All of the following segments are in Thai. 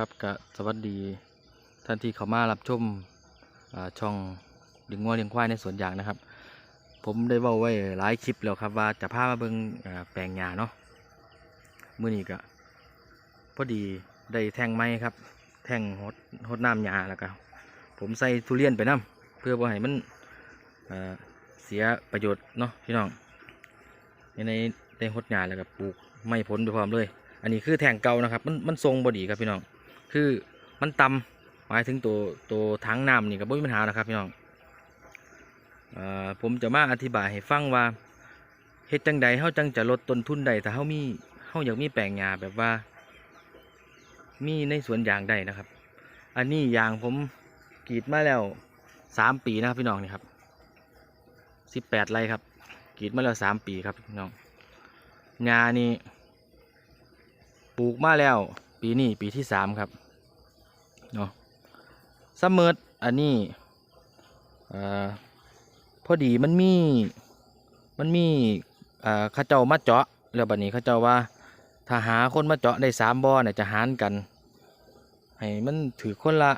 ครับกะสวัสดีท่านที่เข้ามารับชมช่องเลี้ยงงัวเลี้ยงควายในสวนยางนะครับ ผมได้ว้าไว้หลายคลิปแล้วครับว่าจะพามาเบิ่งอ่าแปลงหญ้าเนาะมื้อนี้ก็พอดีได้แทงไม้ครับ แทงหดหดน้ำหญ้าแล้วก็ผมใส่ทุเรียนไปน้ำเพื่อบ่ให้มันเสียประโยชน์เนาะพี่น้องในในได้หดหญ้าแล้วก็ปลูกไม้ผลไปพร้อมเลย อันนี้คือแทงเก่านะครับ มันมันทรงบอดีครับพี่น้อง คือมันต่ำหมายถึงตัวตัวถังน้ำนี่ก็บ่มีปัญหานะครับพี่น้องออผมจะมาอธิบายให้ฟังว่าเฮ็ดจังใดเฮาจังจะลดต้นทุนใดถ้าเฮามีเฮาอยากมีแปลงหญ้าแบบว่า มีในสวนยางได้นะครับ อันนี้ยางผมกรีดมาแล้วสามปีนะครับพี่น้องนี่ครับสิบแปดไร่ครับกรีดมาแล้วสามปีครับพี่น้องหญ้านี่ปลูกมาแล้ว ปีนี้ปีที่สามครับเนาะสมออันนี้อพอดีมันมีมันมีข้าเจ้ามาเจาะแล้วบัดนี้ข้าเจ้าว่าถ้าหาคนมาเจาะได้สามบ่อเนี่ยจะหารกัน ให้มันถือคนละ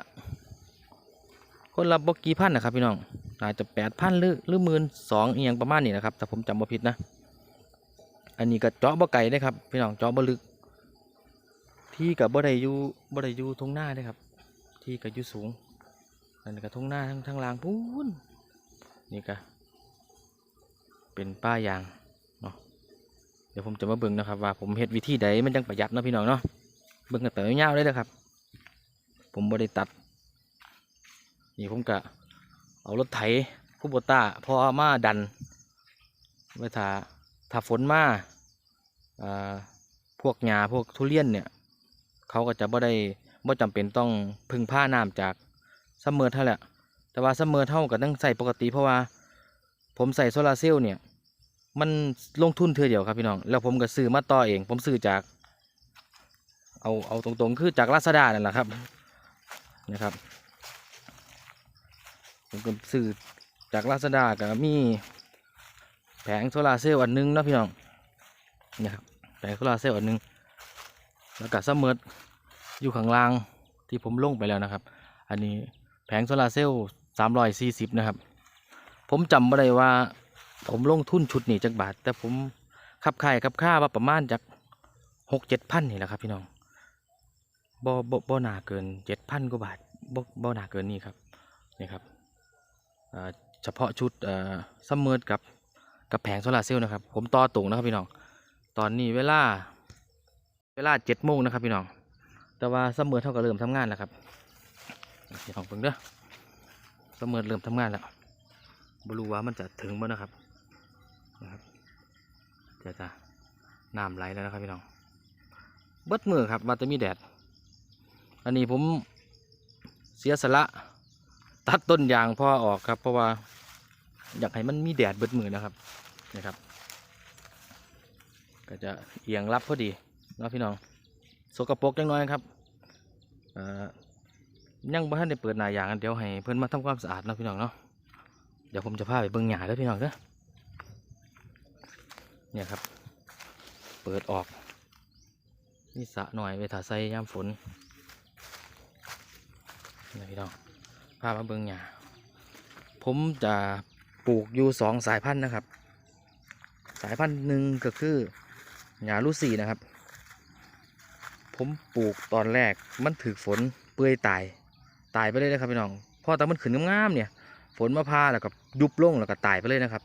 คนละบกกี่พันนะครับพี่น้องอาจจะแปดพันหรือหรือหมื่นสองอียงประมาณนี้นะครับแต่ผมจำบ่ผิดนะ อันนี้ก็เจาะบ่ไก่ได้ครับพี่น้องเจาะบ่ลึก ที่กับบ่ได้อยู่บ่ได้อยู่ทงหน้าเด้ครับ ที่กับอยู่สูงอันนี้ก็ทงหน้าทั้งทั้งลางพูนนี่ก็เป็นป้ายางเนาะเดี๋ยวผมจะมาเบิ่งนะครับ ว่าผมเฮ็ดวิธีใดมันจังประหยัดเนาะพี่น้องเนาะเบิ่งกันแต่ยาวๆเลยนะครับ ผมบ่ได้ตัด นี่ผมก็เอารถไถคูโบต้าพอมาดันไว้ถ้าถ้าฝนมาอ่าพวกหญ้าพวกทุเรียนเนี่ย เขาก็จะบ่ได้บ่จำเป็นต้องพึ่งผ้าน้ำจากซัมเมอร์เท่าแหละแต่ว่าซัมเมอร์เท่ากับต้องใส่ปกติเพราะว่า ผมใส่โซลาเซลล์เนี่ย มันลงทุนเทื่อเดียวครับพี่น้อง แล้วผมก็ซื้อมาต่อเอง ผมซื้อจาก เอาเอาตรงๆ คือจากลาซาด้านั่นแหละครับนะครับผมก็ซื้อจากลาซาด้าก็มีแผงโซลาเซลล์อันหนึงนะพี่น้องนะครับแผงโซลาเซลล์อันหนึง แล้วก็ซัมเมอร์อยู่ข้างล่างที่ผมลงไปแล้วนะครับ อันนี้แผงโซลาเซลล์สามร้อยสี่สิบนะครับ ผมจำไม่ได้ว่า ผมลงทุนชุดนี้จักบาท แต่ผมขับค่ายขับค่าว่าประมาณจากหกเจ็ดพันนี่แหละครับพี่น้องบ่บ่บ่หนาเกินเจ็ดพันกว่าบาทบ่บ่หนาเกินนี่ครับนี่ครับเฉพาะชุดเอ่อซัมเมอร์กับกับแผงโซลาเซลล์นะครับ ผมต่อตรงนะครับพี่น้อง ตอนนี้เวลา วลาเจ็ดโมงนะครับพี่น้อง แต่ว่าเสมอเท่ากับเริ่มทำงานแล้วครับพี่น้องเพิ่งเด้อเสมอเริ่มทำงานแล้วบรู้ว่ามันจะถึงบ่นะครับนะครับจะจะน้ำไหลแล้วนะครับพี่น้อง เบิดมือครับว่าจะมีแดด อันนี้ผมเสียสละตัดต้นยางพ่อออกครับ เพราะว่าอยากให้มันมีแดดเบิดมือนะครับนะครับ ก็จะเอียงรับพอดี เนาะพี่น้องสกปรกจังน้อยครับยังบ่ทันได้เปิดหน้ายางเดี๋ยวให้เพื่อนมาทำความสะอาดนาะพี่น้องเนาะเดี๋ยวผมจะพาไปเบิ่งหญ้าเด้อพี่น้องเด้อเนี่ยครับ เปิดออกนี่สะหน่อยไว้ถ้าใส่ยามฝนนี่พี่น้องพามาเบิ่งหญ้าผมจะปลูกอยู่สองสายพันธุ์นะครับ สายพันธุ์หนึ่งก็คือหญ้าลูซี่นะครับ ผมปลูกตอนแรกมันถือฝนเปื่อยตายตายไปเลยนะครับพี่น้องพอแต่มันขึ้นงามๆเนี่ย ฝนมาพาแล้วก็ยุบลงแล้วก็ตายไปเลยนะครับ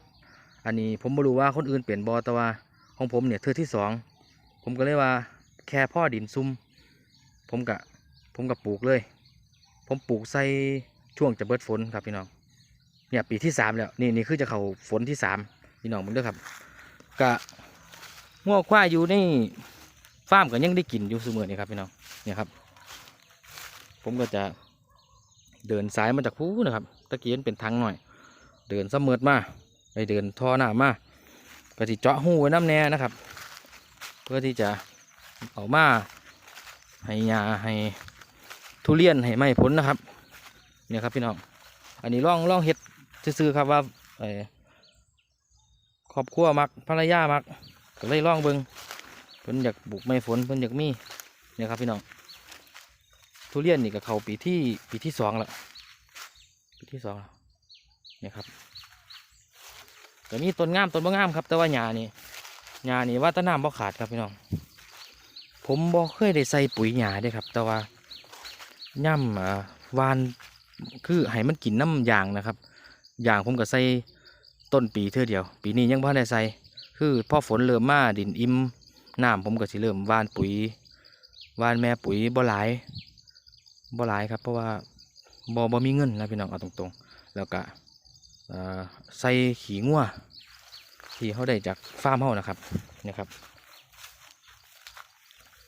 อันนี้ผมไม่รู้ว่าคนอื่นเปลี่ยนบอแต่ว่าของผมเนี่ยเทือที่สองผมก็เลยว่าแค่พ่อดินซุ่มผมกะผมกับปลูกเลย ผมปลูกใส่ช่วงจะเบิดฝนครับพี่น้องเนี่ยปีที่สามแล้วนี่นี่คือจะเข้าฝนที่สามพี่น้องมึงเด้อครับกะง้อควายอยู่ใน ฟาร์มก็ยังได้กินอยู่เสมอนี่ครับพี่น้องเนี่ยครับ ผมก็จะเดินสายมาจากผู้นะครับตะกี้นเป็นทางหน่อย เดินเสมอมาไปเดินท่อหน้ามาก็ที่เจาะหูไว้น้ำแน่นะครับ เพื่อที่จะเอามาให้ยาให้ทุเรียนให้ไม้ผลนะครับเนี่ยครับพี่น้องอันนี้ล่องล่องเห็ดซื้อครับว่าเอ่อครอบครัวมักภรรยามักก็เลยล่องเบิง เพิ่นอยากบุกไม่ฝนเพิ่นอยากมีเนี่ยครับพี่น้องทุเรียนนี่ก็เขาปีที่ปีที่สองแล้วปีที่สองเนี่ยครับก็มีต้นงามต้นบ่งามครับ แต่ว่าหญ้านี่หญ้านี่ว่าตะน้ำบ่ขาดครับพี่น้อง ผมบ่เคยได้ใส่ปุ๋ยหญ้าด้วยครับ แต่ว่าย่ำอ่าวานคือให้มันกินน้ำยางนะครับยางผมก็ใส่ต้นปีเท่อเดียว ปีนี้ยังบ่ได้ใส่คือพ่อฝนเริ่มมาดินอิ่ม น้ำผมก็สิเริ่มหวานปุ๋ยวานแม่ปุ๋ยบ่หลายบ่หลายครับ เพราะว่าบ่บ่มีเงินนะพี่น้องเอาตรงๆ แล้วก็ใส่ขี้งัวที่เขาได้จากฟาร์มเขานะครับนะครับ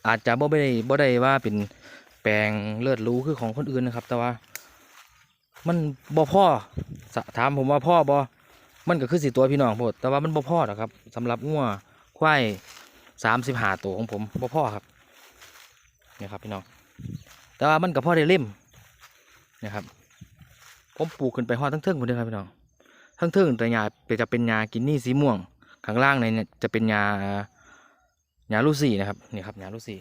อาจจะบ่ได้บ่ได้ว่าเป็นแปลงเลือดรู้คือของคนอื่นนะครับ แต่ว่า มันบ่พ่อสะถามผมว่าพ่อบ่มันก็คือสิตัวพี่น้องโพดแต่ว่ามันบ่พ่อหรอกครับสำหรับงัวควาย สามสิบห้าตัวของผมบ่พ่อครับเนี่ยครับพี่น้องแต่ว่ามันก็พ่อได้เล่มนะครับ ผมปลูกขึ้นไปฮอดทั้งเทิงหมดเลยครับพี่น้องทั้งเทิงแต่หญ้าจะเป็นหญ้ากินนี่สีม่วง ข้างล่างในเนี่ยจะเป็นหญ้าหญ้าลูซี่นะครับนี่ครับหญ้าลูซี่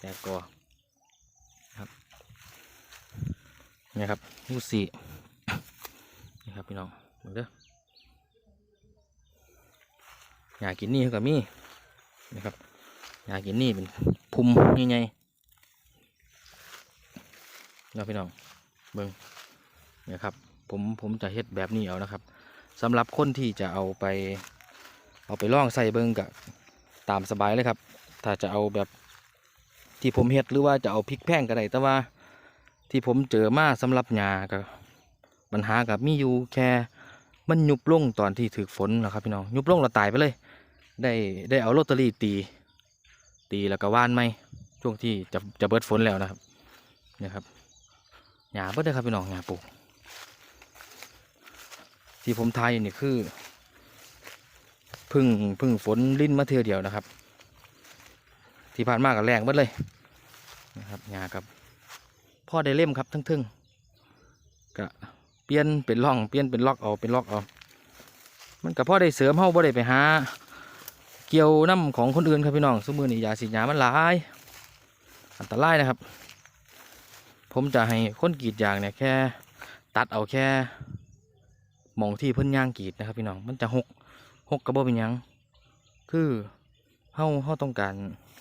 แต่ก็ครับนี่ครับลูซี่นี่ครับพี่น้องดูเด้อหญ้ากินนี่ก็มี นะครับหญ้ากินนี่เป็นภูมิใหญ่ๆเนาะพี่น้องเบิ่งนี่ยครับผมผมจะเฮ็ดแบบนี้เอานะครับสำหรับคนที่จะเอาไป เอาไปล่องใส่เบิ้งกับตามสบายเลยครับ ถ้าจะเอาแบบที่ผมเฮ็ดหรือว่าจะเอาพริกแพงก็ได้แต่ว่าที่ผมเจอมาสำหรับหญ้ากับปัญหากับมีอยู่แค่มันยุบลงตอนที่ถือฝนนะครับพี่น้องยุบลงแล้วตายไปเลย ได้ได้เอาลอตเตอรี่ตี ตีแล้วก็ว่านไหมช่วงที่จะจะเบิดฝนแล้วนะครับเนี่ยครับหญ้าเบิดเลยครับพี่น้องหญ้าปลูกที่ผมทายอยู่นี่คือพึ่งพึ่งฝนลิ้นมาเทือเดียวนะครับ ที่ผ่านมากับแรงเบิดเลยนะครับหญ้ากับพ่อได้เล่มครับทั้งทึ่งก็เปลี่ยนเป็นร่องเปลี่ยนเป็นล็อกเอาเป็นล็อกเอามันกับพ่อได้เสริมเฮาบ่ได้ไปหา กี่ยวน้ำของคนอื่นครับพี่น้องสมือนี่ยาสีดยามันหลาย อันตรายนะครับ ผมจะให้คนกรีดยางเนี่ยแค่ ตัดเอาแค่มองที่เพิ่นย่างกรีดนะครับ พี่น้องมันจะหกหกกระบอกเป็นยัง คือเฮาเฮาต้องการ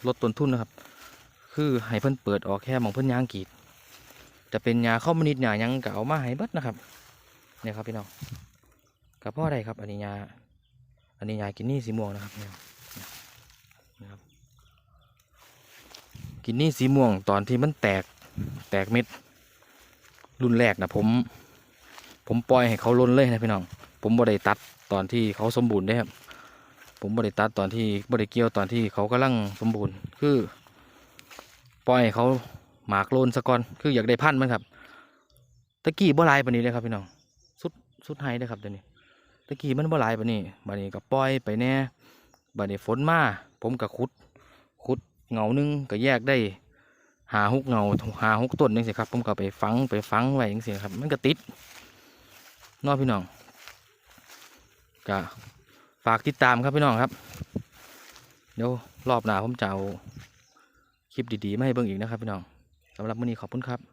ลดต้นทุนนะครับ คือให้เพิ่นเปิดออกแค่มองเพิ่นย่างกรีด จะเป็นยาข้ามนิดยาหยังก็เอามาให้เบิดนะครับเนี่ยครับพี่น้องกับพ่อใดครับอันนี้ยาอันนี้ยากินนี่สีม่วงนะครับเนี่ยนะครับ กินนี่สีม่วงตอนที่มันแตกแตกเม็ด รุ่นแรกนะผม ผมปล่อยให้เขาล้นเลยนะพี่น้อง ผมบ่ได้ตัดตอนที่เขาสมบูรณ์ได้ครับ ผมบ่ได้ตัดตอนที่บ่ได้เกี่ยวตอนที่เขากำลังสมบูรณ์คือ ปล่อยให้เขาหมากโลนสะก่อนคืออยากได้พันธุ์มันครับตะกี้บ่ลายปานนี้เลยครับพี่น้องสุดสุดไฮเลยครับเดี๋ยวนี้ตะกี้มันบ่ลายปานนี้บัดนี้ก็ปล่อยไปแน่บัดนี้ฝนมาผมก็ขุดขุด เงาหนึ่งก็แยกได้หาหกเงาหาหกต้นนึงสิครับผมก็ไปฟังไปฟังไว้ยังสิครับ มันก็ติดนอพี่น้องก็ฝากติดตามครับพี่น้องครับ เดี๋ยวรอบหน้าผมจะเอาคลิปดีๆมาให้เบิ่งอีกนะครับพี่น้องสำหรับวันนี้ขอบคุณครับ